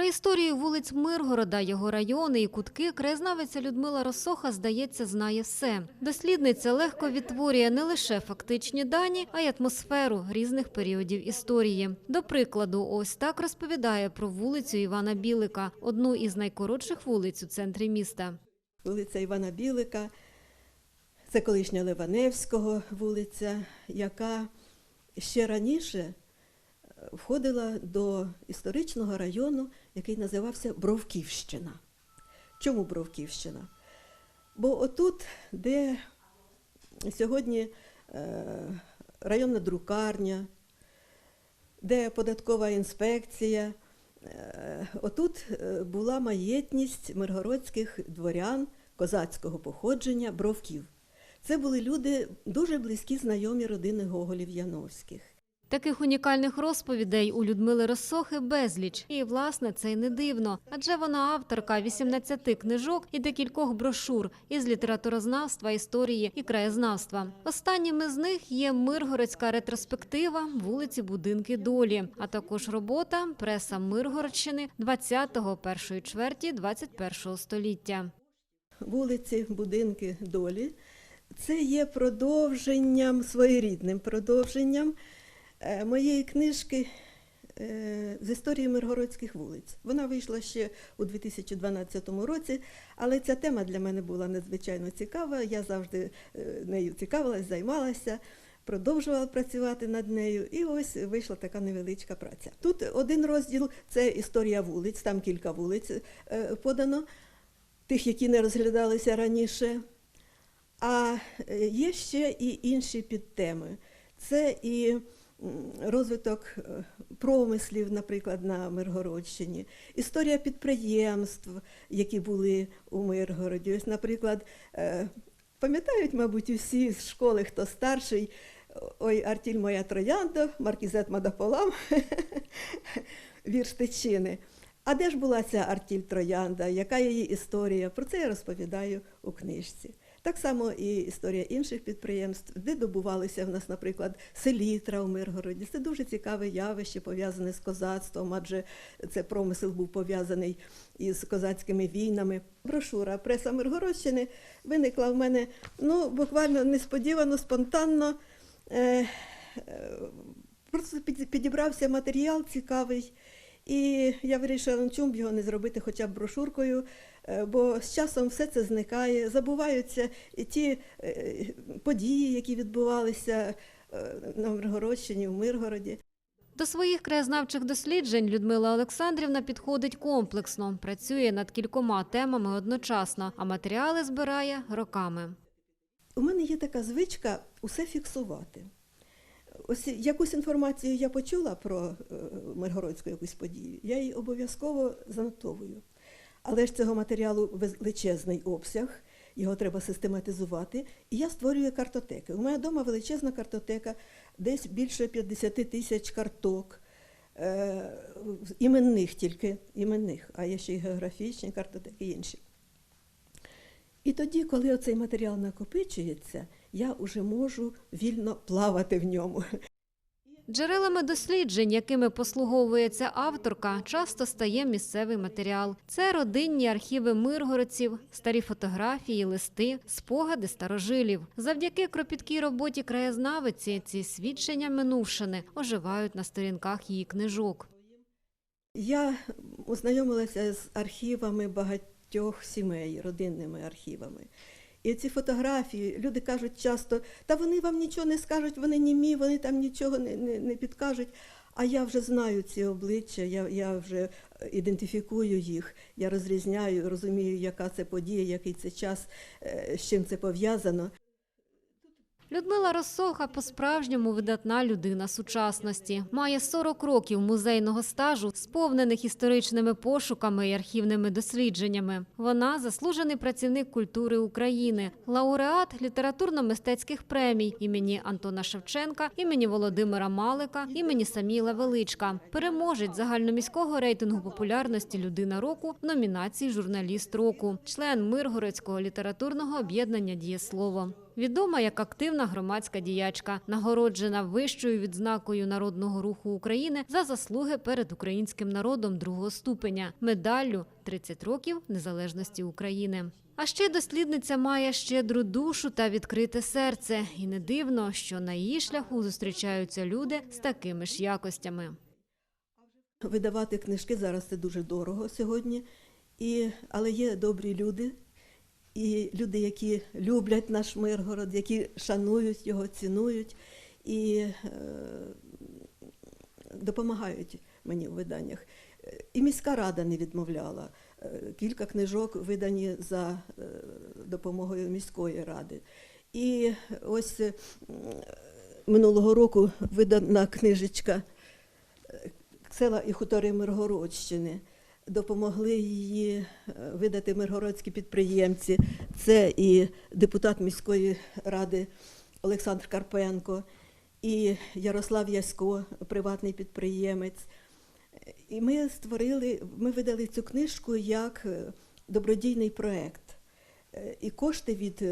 Про історію вулиць Миргорода, його райони і кутки краєзнавиця Людмила Росоха, здається, знає все. Дослідниця легко відтворює не лише фактичні дані, а й атмосферу різних періодів історії. До прикладу, ось так розповідає про вулицю Івана Білика, одну із найкоротших вулиць у центрі міста. вулиця Івана Білика, це колишня Ливаневського вулиця, яка ще раніше входила до історичного району, який називався Бровківщина. Чому Бровківщина? Бо отут, де сьогодні е, районна друкарня, де податкова інспекція, Е, Отут е, була маєтність миргородських дворян козацького походження бровків. Це були люди дуже близькі знайомі родини Гоголів Яновських. Таких унікальних розповідей у Людмили Росохи безліч. І, власне, це й не дивно. Адже вона авторка 18 книжок і декількох брошур із літературознавства, історії і краєзнавства. Останніми з них є Миргородська ретроспектива вулиці Будинки Долі, а також робота Преса Миргородщини 20-го першої чверті 21-го століття. Вулиці, будинки долі. Це є продовженням, своєрідним продовженням моєї книжки е, з історії миргородських вулиць. Вона вийшла ще у 2012 році, але ця тема для мене була надзвичайно цікава. Я завжди е, нею цікавилась, займалася. Продовжувала працювати над нею, і ось вийшла така невеличка праця. Тут один розділ це історія вулиць, там кілька вулиць е, подано, тих, які не розглядалися раніше. А е, є ще і інші підтеми. Це і розвиток е, промислів, наприклад, на Миргородщині, історія підприємств, які були у Миргороді. Ось, наприклад, е, пам'ятають, мабуть, усі з школи, хто старший, ой, Артіль моя троянда, Маркізет Мадаполам, вірш Тичини. А де ж була ця Артіль Троянда? Яка її історія? Про це я розповідаю у книжці. Так само і історія інших підприємств, де добувалися в нас, наприклад, селітра у Миргороді. Це дуже цікаве явище, пов'язане з козацтвом, адже це промисел був пов'язаний із козацькими війнами. Брошура преса Миргородщини виникла в мене ну, буквально несподівано, спонтанно. Е, е, Просто підібрався матеріал цікавий. І я вирішила, б його не зробити хоча б брошуркою, е, бо з часом все це зникає, забуваються і ті е, події, які відбувалися е, на Миргородщині, в Миргороді. До своїх краєзнавчих досліджень Людмила Олександрівна підходить комплексно, працює над кількома темами одночасно, а матеріали збирає роками. У мене є така звичка усе фіксувати. Ось якусь інформацію я почула про е, Миргородську якусь подію, я її обов'язково занотовую. Але ж цього матеріалу величезний обсяг, його треба систематизувати. І я створюю картотеки. У мене вдома величезна картотека, десь більше 50 тисяч карток. Е, іменних тільки іменних, а є ще й географічні картотеки і інші. І тоді, коли оцей матеріал накопичується, я вже можу вільно плавати в ньому. Джерелами досліджень, якими послуговується авторка, часто стає місцевий матеріал. Це родинні архіви миргородців, старі фотографії, листи, спогади старожилів. Завдяки кропіткій роботі краєзнавиці ці свідчення минувшини оживають на сторінках її книжок. Я ознайомилася з архівами багатьох сімей, родинними архівами. І ці фотографії, люди кажуть часто, та вони вам нічого не скажуть, вони німі, вони там нічого не, не, не підкажуть. А я вже знаю ці обличчя, я, я вже ідентифікую їх, я розрізняю, розумію, яка це подія, який це час, е, з чим це пов'язано. Людмила Росоха по-справжньому видатна людина сучасності. Має 40 років музейного стажу, сповнених історичними пошуками і архівними дослідженнями. Вона заслужений працівник культури України, лауреат літературно-мистецьких премій імені Антона Шевченка, імені Володимира Малика, імені Саміла Величка, переможець загальноміського рейтингу популярності Людина року в номінації Журналіст року, член Миргородського літературного об'єднання Дієслово. Відома як активна громадська діячка, нагороджена вищою відзнакою народного руху України за заслуги перед українським народом другого ступеня, медаллю «30 років незалежності України. А ще дослідниця має щедру душу та відкрите серце. І не дивно, що на її шляху зустрічаються люди з такими ж якостями. Видавати книжки зараз це дуже дорого сьогодні, і, але є добрі люди, і люди, які люблять наш Миргород, які шанують його, цінують і е, допомагають мені у виданнях. І міська рада не відмовляла. Е, Кілька книжок видані за е, допомогою міської ради. І ось минулого року видана книжечка села і хутори Миргородщини. Допомогли її е, видати миргородські підприємці. Це і депутат міської ради Олександр Карпенко, і Ярослав Ясько, приватний підприємець. І ми створили, ми видали цю книжку як е, добродійний проект. Е, І кошти від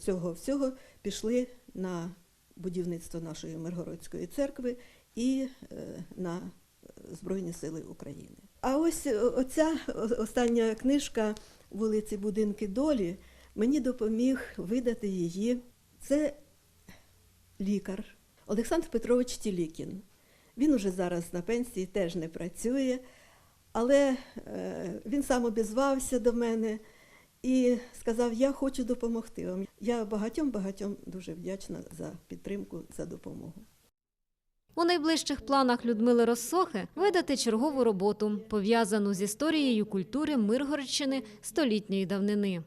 цього всього пішли на будівництво нашої Миргородської церкви і на Збройні Сили України. А ось е, оця остання книжка вулиці Будинки долі мені допоміг видати її. Це лікар Олександр Петрович Тілікін. Він уже зараз на пенсії теж не працює, але е, він сам обізвався до мене і сказав: Я хочу допомогти вам. Я багатьом багатьом дуже вдячна за підтримку, за допомогу. У найближчих планах Людмили Росохи видати чергову роботу, пов'язану з історією культури Миргородщини столітньої давнини.